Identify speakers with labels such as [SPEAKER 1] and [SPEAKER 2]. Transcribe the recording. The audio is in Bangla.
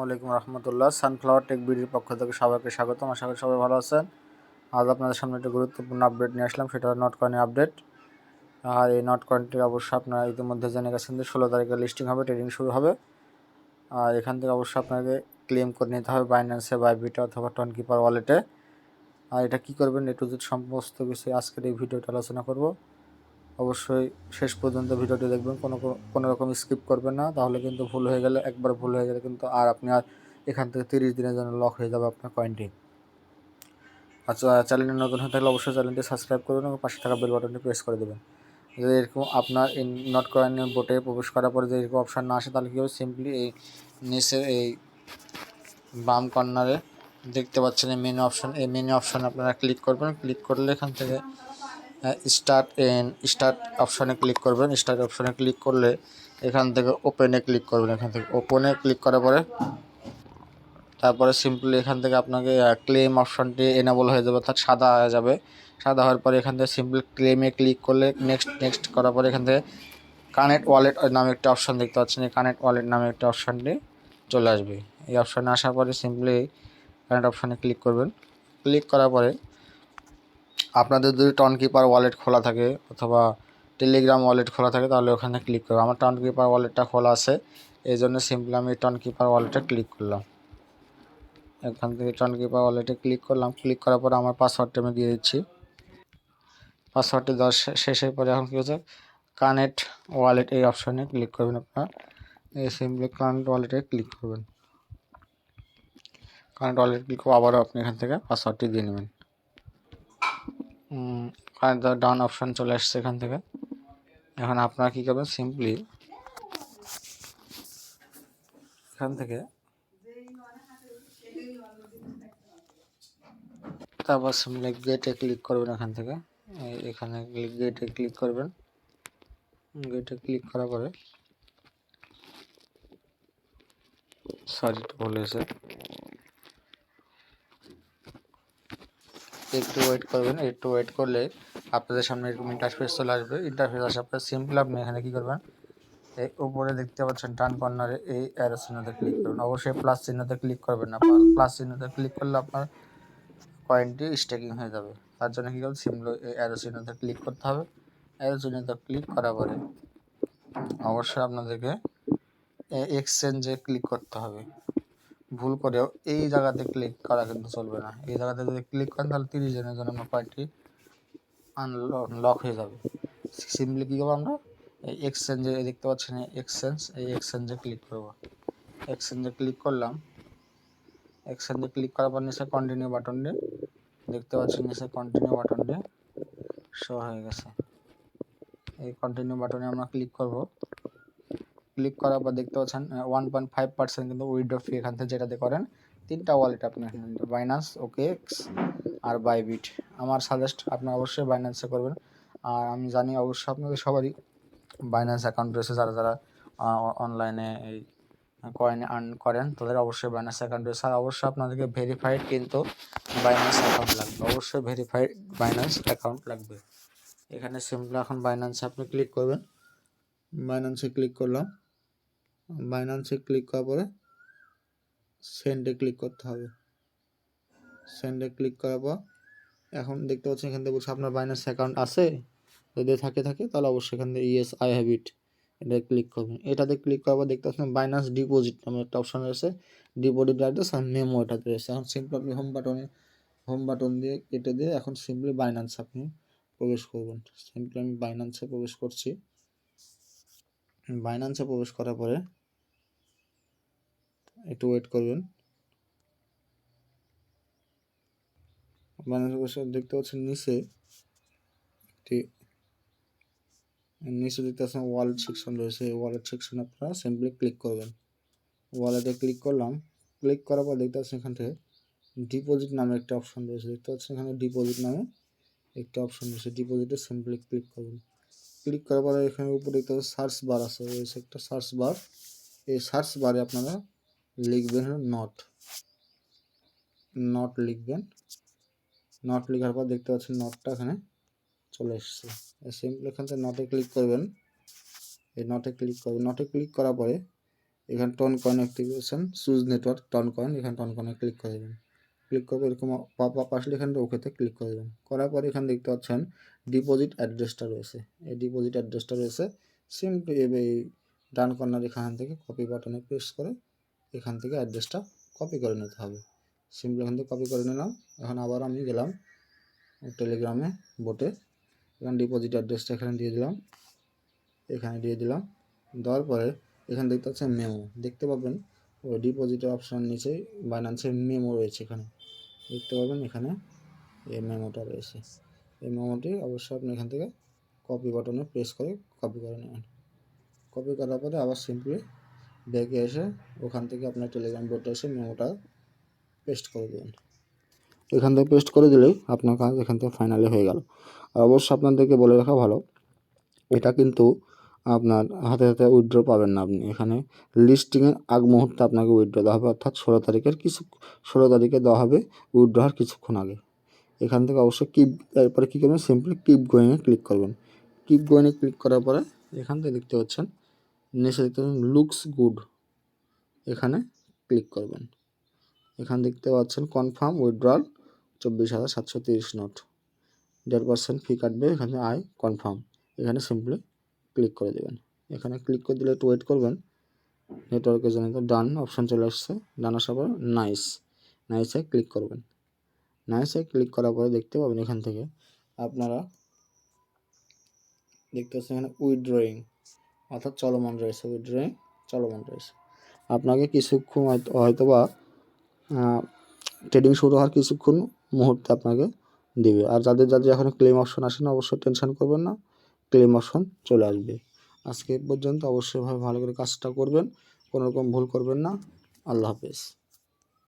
[SPEAKER 1] আসসালামাইকুম রহমতুল্লাহ সানফ্লাওয়ার টেক বিডির পক্ষ থেকে সবাইকে স্বাগতম। আশা করি সবাই ভালো আছেন। আজ আপনাদের সামনে একটা গুরুত্বপূর্ণ আপডেট নিয়ে আসলাম, সেটা নট কয়েনের আপডেট আর এই নট কয়েনটি অবশ্যই আপনারা ইতিমধ্যে জেনে গেছেন যে ষোলো তারিখে লিস্টিং হবে ট্রেডিং শুরু হবে। আর এখান থেকে অবশ্যই আপনাকে ক্লেম করে নিতে হবে বাইন্যান্সে বাইবিটা অথবা টন কিপার ওয়ালেটে আর এটা কী করবেন, এ জেড সমস্ত কিছু আজকের এই ভিডিওটা আলোচনা করব। অবশ্যই শেষ পর্যন্ত ভিডিওটি দেখবেন। কোনো কোনো রকম স্কিপ করবেন না। তাহলে কিন্তু ভুল হয়ে গেলে, একবার ভুল হয়ে গেলে কিন্তু আর আপনি আর এখান থেকে তিরিশ দিনের জন্য লক হয়ে যাবে আপনার কয়েনটি আচ্ছা চ্যানেলটি নতুন হয়ে থাকলে অবশ্যই চ্যানেলটি সাবস্ক্রাইব করবেন এবং পাশে থাকা বেল বাটনটি প্রেস করে দেবেন। যদি এরকম আপনার এই নট কয়েনের বোটে প্রবেশ করার পরে যদি এরকম অপশান না আসে, তাহলে কী হবে? সিম্পলি এই নিচের এই বাম কর্নারে দেখতে পাচ্ছেন এই মেনু অপশান এই মেনু অপশানে আপনারা ক্লিক করবেন। ক্লিক করলে এখান থেকে স্টার্ট এন স্টার্ট অপশানে ক্লিক করবেন। স্টার্ট অপশানে ক্লিক করলে এখান থেকে ওপেনে ক্লিক করবেন। এখান থেকে ওপেনে ক্লিক করার পরে তারপরে সিম্পলি এখান থেকে আপনাকে ক্লেম অপশানটি এনেবল হয়ে যাবে, অর্থাৎ সাদা হয়ে যাবে। সাদা হওয়ার পরে এখান থেকে সিম্পলি ক্লেমে ক্লিক করলে নেক্সট নেক্সট করার পরে এখান থেকে কানেক্ট ওয়ালেট নামে একটা অপশান দেখতে পাচ্ছেন। এই কানেক্ট ওয়ালেট নামে একটা অপশানটি চলে আসবে। এই অপশানে আসার পরে সিম্পলি কানেক্ট অপশানে ক্লিক করবেন। ক্লিক করার পরে আপনাদের যদি টন কিপার ওয়ালেট খোলা থাকে অথবা টেলিগ্রাম ওয়ালেট খোলা থাকে, তাহলে ওখানে ক্লিক করব আমার টন কিপার ওয়ালেটটা খোলা আছে, এই জন্য সিম্পলি আমি টন কিপার ওয়ালেটে ক্লিক করলাম। এখান থেকে টন কিপার ওয়ালেটে ক্লিক করলাম। ক্লিক করার পর আমার পাসওয়ার্ডটা আমি দিয়ে দিচ্ছি। পাসওয়ার্ডটি দেওয়া শেষের পরে এখন কী হচ্ছে? কানেক্ট ওয়ালেট এই অপশানে ক্লিক করবেন আপনার। এই সিম্পলি কানেক্ট ওয়ালেটে ক্লিক করবেন। কানেক্ট ওয়ালেট ক্লিক আবারও আপনি এখান থেকে পাসওয়ার্ডটি দিয়ে নেবেন। ডাউন অপশান চলে আসছে এখান থেকে। এখন আপনারা কী করবেন? সিম্পলি এখান থেকে তারপর সিম্পলি গেটে ক্লিক করবেন এখান থেকে। এখানে গেটে ক্লিক করবেন। গেটে ক্লিক করার পরে সরি ভুল হয়েছে। একটু ওয়েট করবেন, একটু ওয়েট করলে আপনাদের সামনে এরকম ইন্টারফেস চলে আসবে। ইন্টারফেস আসার পরে সিম্পল আপনি এখানে কী করবেন? এই উপরে দেখতে পাচ্ছেন ডান কর্নারে এই অ্যারো চিহ্নতে ক্লিক করবেন। অবশ্যই প্লাস চিহ্নতে ক্লিক করবেন না। প্লাস চিহ্নতে ক্লিক করলে আপনার কয়েনটি স্টেকিং হয়ে যাবে। তার জন্য কী করবেন? সিম্পল এই অ্যারো চিহ্নতে ক্লিক করতে হবে। অ্যারো চিহ্নতে ক্লিক করার পরে অবশ্যই আপনাদেরকে এক্সচেঞ্জে ক্লিক করতে হবে। ভুল করেও এই জায়গাতে ক্লিক করা কিন্তু চলবে না। এই জায়গাতে যদি ক্লিক করেন, তাহলে তিরিশ জনের জন্য আমার কয়েনটি আনলক হয়ে যাবে। সিম্পলি কী করব আমরা? এই এক্সচেঞ্জে দেখতে পাচ্ছেন এক্সচেঞ্জ এই এক্সচেঞ্জে ক্লিক করব। এক্সচেঞ্জে ক্লিক করলাম। এক্সচেঞ্জে ক্লিক করার পর নিচে কন্টিনিউ বাটনটি দেখতে পাচ্ছেন, নিচে কন্টিনিউ বাটনটি শো হয়ে গেছে। এই কন্টিনিউ বাটনে আমরা ক্লিক করব। ক্লিক করার পর দেখতে পাচ্ছেন ওয়ান পয়েন্ট ফাইভ পার্সেন্ট কিন্তু উইড্রো ফি এখান থেকে যেটাতে করেন তিনটা ওয়ালেট আপনি বাইনান্স ওকে আর বাইবিট আমার সাজেস্ট আপনি অবশ্যই বাইন্যান্সে করবেন। আর আমি জানি অবশ্যই আপনাদের সবারই বাইন্যান্স অ্যাকাউন্ট রয়েছে যারা যারা অনলাইনে এই কয়েন আর্ন করেন তাদের অবশ্যই বাইন্যান্স অ্যাকাউন্ট রয়েছে। আর অবশ্যই আপনাদেরকে ভেরিফাইড কিন্তু বাইন্যান্স অ্যাকাউন্ট লাগবে। অবশ্যই ভেরিফাইড বাইন্যান্স অ্যাকাউন্ট লাগবে। এখানে সিম্পল এখন বাইন্যান্সে আপনি ক্লিক করবেন। বাইন্যান্সে ক্লিক করলাম। বাইন্যান্সে ক্লিক করার পরে সেন্ডে ক্লিক করতে হবে। সেন্ডে ক্লিক করার পর এখন দেখতে পাচ্ছেন এখান থেকে বলছে আপনার বাইন্যান্স অ্যাকাউন্ট আছে, যদি থাকে থাকে তাহলে অবশ্যই এখান থেকে ইয়েস আই হ্যাভ ইট এটা ক্লিক করবেন। এটাতে ক্লিক করার পর দেখতে পাচ্ছেন বাইন্যান্স ডিপোজিট নামের একটা অপশন রয়েছে। ডিপোজিট অ্যাড্রেস আর মেমো এটাতে রয়েছে। এখন সিম্পলি আপনি হোম বাটনে হোম বাটন দিয়ে কেটে দিয়ে এখন সিম্পলি বাইন্যান্স আপনি প্রবেশ করবেন। সিম্পলি আমি বাইন্যান্সে প্রবেশ করছি। বাইন্যান্সে প্রবেশ করার পরে একটু ওয়েট করবেন। বসে দেখতে পাচ্ছেন নিচে নিচে দেখতে পাচ্ছেন ওয়ালেট সেকশন রয়েছে। এই ওয়ালেট সেকশন আপনারা সিম্পলি ক্লিক করবেন। ওয়ালেটে ক্লিক করলাম। ক্লিক করার পর দেখতে পাচ্ছেন এখান থেকে ডিপোজিট নামে একটা অপশন রয়েছে। দেখতে পাচ্ছেন এখানে ডিপোজিট নামে একটা অপশন রয়েছে। ডিপোজিটে সিম্পলি ক্লিক করবেন। ক্লিক করার পরে এখানে উপরে দেখতে পাচ্ছেন সার্চ বার আছে। রয়েছে একটা সার্চ বার এই সার্চ বারে আপনারা লিখবেন নট নট লিখবেন। নট লেখার পর দেখতে পাচ্ছেন নটটা এখানে চলে এসছে। সিম্পল এখান থেকে নটে ক্লিক করবেন। এই নটে ক্লিক করবেন। নটে ক্লিক করার পরে এখানে Ton coin activation choose network Ton coin এখানে টন কয়েনে ক্লিক করে দেবেন। ক্লিক করবে এরকম পপ আপ আসলে এখানে ওকেতে ক্লিক করে দেবেন। করার পরে এখানে দেখতে পাচ্ছেন ডিপোজিট অ্যাড্রেসটা রয়েছে। এই ডিপোজিট অ্যাড্রেসটা রয়েছে। সিম্পলি এই ডান কর্নার এখান থেকে কপি বাটনে প্রেস করে এখান থেকে অ্যাড্রেসটা কপি করে নিতে হবে। সিম্পলি এখান থেকে কপি করে নিলাম। এখন আবার আমি গেলাম টেলিগ্রামে বোটে এখানে ডিপোজিট অ্যাড্রেসটা এখানে দিয়ে দিলাম। এখানে দিয়ে দিলাম। দেওয়ার পরে এখানে দেখতে পাচ্ছেন মেমো দেখতে পাবেন, ওই ডিপোজিটের অপশান নিচে বাইন্যান্সের মেমো রয়েছে এখানে। দেখতে পাবেন এখানে এই মেমোটা রয়েছে। এই মেমোটি অবশ্যই আপনি এখান থেকে কপি বাটনে প্রেস করে কপি করে নেবেন। কপি করার পরে আবার সিম্পলি ব্যাগে এসে ওখান থেকে আপনার টেলিগ্রাম বোর্ডে এসে মেমোটা পেস্ট করে দেবেন। এখান থেকে পেস্ট করে দিলেই আপনার কাজ এখান থেকে ফাইনালি হয়ে গেল। আর অবশ্যই আপনাদেরকে বলে রাখা ভালো, এটা কিন্তু আপনার হাতে হাতে উইথড্র পাবেন না আপনি। এখানে লিস্টিংয়ের আগ মুহূর্তে আপনাকে উইথড্র দেওয়া হবে, অর্থাৎ ষোলো তারিখের কিছু ষোলো তারিখে দেওয়া হবে উইথড্রর কিছুক্ষণ আগে। এখান থেকে অবশ্যই কিপ এরপরে কী করবেন? সিম্পলি কিপ গোয়িংয়ে ক্লিক করবেন। কিপ গোয়িংয়ে ক্লিক করার পরে এখান থেকে দেখতে পাচ্ছেন নিচে দেখতে পাচ্ছেন লুকস গুড এখানে ক্লিক করবেন। এখানে দেখতে পাচ্ছেন কনফার্ম উইথড্রল চব্বিশ হাজার সাতশো তিরিশ নোট দেড় পার্সেন্ট ফি কাটবে, এখানে আয় কনফার্ম এখানে সিম্পলি ক্লিক করে দেবেন। এখানে ক্লিক করে দিলে একটু ওয়েট করবেন। নেটওয়ার্কের জন্য ডান অপশান চলে আসছে। ডান আসার পর নাইস নাইসে ক্লিক করবেন। নাইসে ক্লিক করার পরে দেখতে পাবেন এখান থেকে আপনারা দেখতে পাচ্ছেন এখানে উইথড্রয়িং অর্থাৎ চলমান রয়েছে উইথড্রয়িং চলমান রয়েছে। আপনাকে কিছুক্ষণ হয়তো বা ট্রেডিং শুরু হওয়ার কিছুক্ষণ মুহূর্তে আপনাকে দেবে। আর যাদের যাদের এখন ক্লেম অপশন আসে না অবশ্যই টেনশন করবেন না। ক্লেম অপশন চলে আসবে। আজকে পর্যন্ত। অবশ্যইভাবে ভালো করে কাজটা করবেন। কোনো রকম ভুল করবেন না। আল্লাহ হাফেজ।